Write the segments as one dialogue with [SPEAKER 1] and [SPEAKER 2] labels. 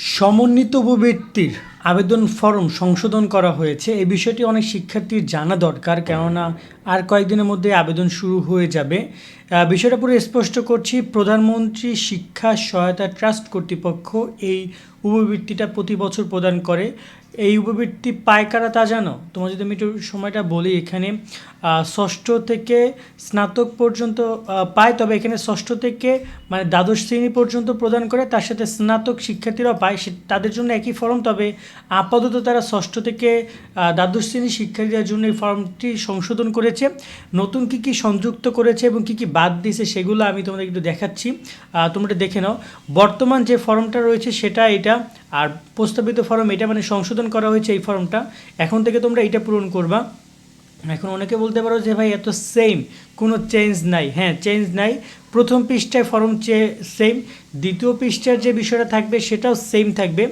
[SPEAKER 1] সমন্বিত উপবৃত্তির আবেদন ফর্ম সংশোধন করা হয়েছে। এই বিষয়টি অনেক শিক্ষার্থীর জানা দরকার, কেননা আর কয়েকদিনের মধ্যে আবেদন শুরু হয়ে যাবে। বিষয়টা পুরো স্পষ্ট করছি। প্রধানমন্ত্রী শিক্ষা সহায়তা ট্রাস্ট কর্তৃপক্ষ এই উপবৃত্তিটা প্রতি বছর প্রদান করে। এই উপবৃত্তি পায় কারা তা জানো? তোমার যদি আমি একটু সময়টা বলি এখানে ষষ্ঠ থেকে স্নাতক পর্যন্ত পায়, তবে এখানে ষষ্ঠ থেকে মানে দ্বাদশ শ্রেণি পর্যন্ত প্রদান করে, তার সাথে স্নাতক শিক্ষার্থীরাও পায়, সে তাদের জন্য একই ফর্ম, তবে আপাতত তারা ষষ্ঠ থেকে দ্বাদশ শ্রেণির শিক্ষার্থীদের জন্য এই ফর্মটি সংশোধন করেছে। নতুন কী কী সংযুক্ত করেছে এবং কী কী বাদ দিয়েছে সেগুলো আমি তোমাদের একটু দেখাচ্ছি। তোমরা দেখে নাও। বর্তমান যে ফর্মটা রয়েছে সেটা এটা আর প্রস্তাবিত ফর্ম, এটা মানে সংশোধন করা হয়েছে এই ফর্মটা। এখন থেকে তোমরা এটা পূরণ করবা। এখন অনেকে বলতে পারো যে, ভাই, এত সেম কোনো চেঞ্জ নাই। হ্যাঁ চেঞ্জ নাই। প্রথম পৃষ্ঠায় ফর্ম চেয়ে সেম দ্বিতীয় পৃষ্ঠার যে বিষয়টা থাকবে, সেটাও সেম থাকবে।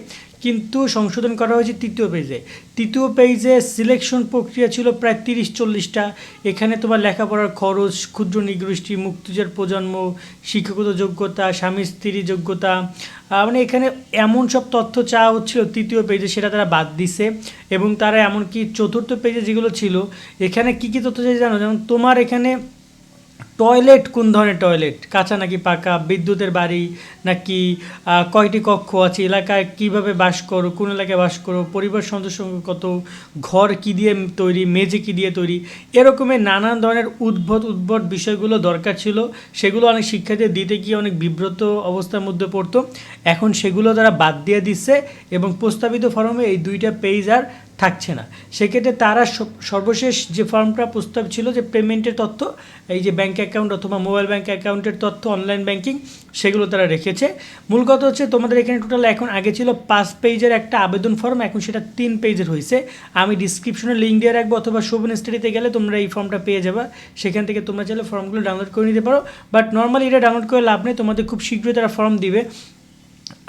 [SPEAKER 1] কিন্তু সংশোধন করা হয়েছে তৃতীয় পেজে তৃতীয় পেজে সিলেকশন প্রক্রিয়া ছিল প্রায় তিরিশ চল্লিশটা। এখানে তোমার লেখাপড়ার খরচ, ক্ষুদ্র নিগোষ্ঠী মুক্তিজার প্রজন্ম, শিক্ষাগত যোগ্যতা, স্বামী স্ত্রী যোগ্যতা মানে এখানে এমন সব তথ্য চাওয়া হচ্ছিল তৃতীয় পেজে সেটা তারা বাদ দিছে। এবং তারা এমনকি চতুর্থ পেজে যেগুলো ছিল, এখানে কী কী তথ্য চাই জানো? যেমন তোমার এখানে টয়লেট, কোন ধরনের টয়লেট? কাঁচা নাকি পাকা? বিদ্যুতের বাড়ি নাকি কয়টি কক্ষ আছে? এলাকায় কীভাবে বাস করো? কোন এলাকায় বাস করো? পরিবার সদস্য কত ঘর কি দিয়ে তৈরি? মেঝে কি দিয়ে তৈরি? এরকমের নানান ধরনের উদ্ভট উদ্ভট বিষয়গুলো দরকার ছিল। সেগুলো অনেক শিক্ষার্থীদের দিতে গিয়ে অনেক বিব্রত অবস্থার মধ্যে পড়তো। এখন সেগুলো তারা বাদ দিয়ে দিচ্ছে এবং প্রস্তাবিত ফর্মে এই দুইটা পেজ আর থাকছে না। সেক্ষেত্রে তারা সর্বশেষ যে ফর্মটা প্রস্তাব ছিল যে পেমেন্টের তথ্য, এই যে ব্যাঙ্ক অ্যাকাউন্ট অথবা মোবাইল ব্যাঙ্ক অ্যাকাউন্টের তথ্য অনলাইন ব্যাঙ্কিং সেগুলো তারা রেখেছে। মূল কথা হচ্ছে তোমাদের এখানে টোটাল এখন আগে ছিল পাঁচ পেজের একটা আবেদন ফর্ম এখন সেটা তিন পেজের হয়েছে। আমি ডিসক্রিপশনে লিঙ্ক দিয়ে রাখব, অথবা শোভন স্টাডিতে গেলে তোমরা এই ফর্মটা পেয়ে যাবে। সেখান থেকে তোমরা চাইলে ফর্মগুলো ডাউনলোড করে নিতে পারো। বাট নর্মালি এটা ডাউনলোড করে লাভ নেই, তোমাদের খুব শীঘ্রই তারা ফর্ম দিবে।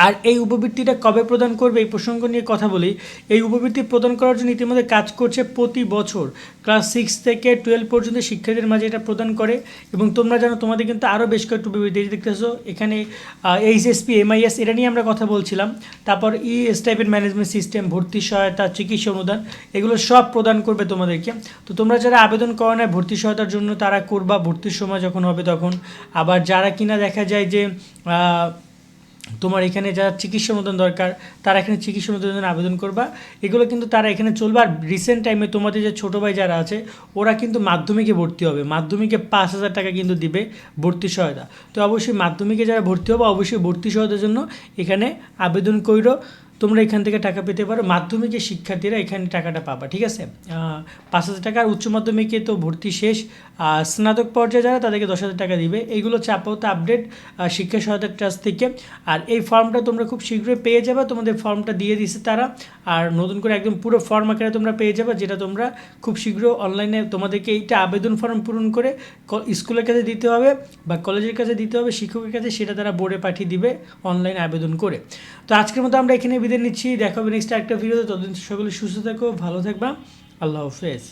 [SPEAKER 1] আর এই উপবৃত্তিটা কবে প্রদান করবে এই প্রসঙ্গ নিয়ে কথা বলি। এই উপবৃত্তি প্রদান করার জন্য ইতিমধ্যে কাজ করছে প্রতি বছর। ক্লাস সিক্স থেকে টুয়েলভ পর্যন্ত শিক্ষার্থীদের মাঝে এটা প্রদান করে এবং তোমরা জানো তোমাদের কিন্তু আরও বেশ কয়েকটি উপবৃত্তি দেখতেছো। এখানে এইচএসপি এমআইএস এটা নিয়ে আমরা কথা বলছিলাম। তারপর ই টাইপের ম্যানেজমেন্ট সিস্টেম ভর্তি সহায়তা, চিকিৎসা অনুদান, এগুলো সব প্রদান করবে তোমাদেরকে। তো তোমরা যারা আবেদন করো না ভর্তি সহায়তার জন্য, তারা করবা, ভর্তির সময় যখন হবে তখন। আবার যারা কিনা দেখা যায় যে তোমার এখানে যারা চিকিৎসা অনুদান দরকার, তারা এখানে চিকিৎসা জন্য আবেদন করবা। এগুলো কিন্তু তারা এখানে চলবে। আর রিসেন্ট টাইমে তোমাদের যে ছোটো ভাই যারা আছে, ওরা কিন্তু মাধ্যমিকে ভর্তি হবে। মাধ্যমিকে পাঁচ হাজার টাকা কিন্তু দিবে ভর্তি সহায়তা। তো অবশ্যই মাধ্যমিকে যারা ভর্তি হবে, অবশ্যই ভর্তি সহায়তার জন্য এখানে আবেদন কইরো। তোমরা এখান থেকে টাকা পেতে পারো। মাধ্যমিকের শিক্ষার্থীরা এখানে টাকাটা পাবা, ঠিক আছে? পাঁচ হাজার টাকা। আর উচ্চ মাধ্যমিকে তো ভর্তি শেষ। আর স্নাতক পর্যায়ে যারা, তাদেরকে দশ হাজার টাকা দিবে। এইগুলো হচ্ছে আপাতত আপডেট শিক্ষা সহায়তা ট্রাস্ট থেকে। আর এই ফর্মটা তোমরা খুব শীঘ্রই পেয়ে যাবে। তোমাদের ফর্মটা দিয়ে দিছে তারা। আর নতুন করে একদম পুরো ফর্ম আকারে তোমরা পেয়ে যাবে, যেটা তোমরা খুব শীঘ্র অনলাইনে তোমাদেরকে এইটা আবেদন ফর্ম পূরণ করে স্কুলের কাছে দিতে হবে বা কলেজের কাছে দিতে হবে, শিক্ষকের কাছে, সেটা তারা বোর্ডে পাঠিয়ে দিবে অনলাইন আবেদন করে। তো আজকের মতো আমরা এখানে বিদায় নিচ্ছি, দেখা হবে নেক্সট একটা ভিডিওতে ততদিন সকলে সুস্থ থাকো, ভালো থাকবা। আল্লাহ হাফেজ।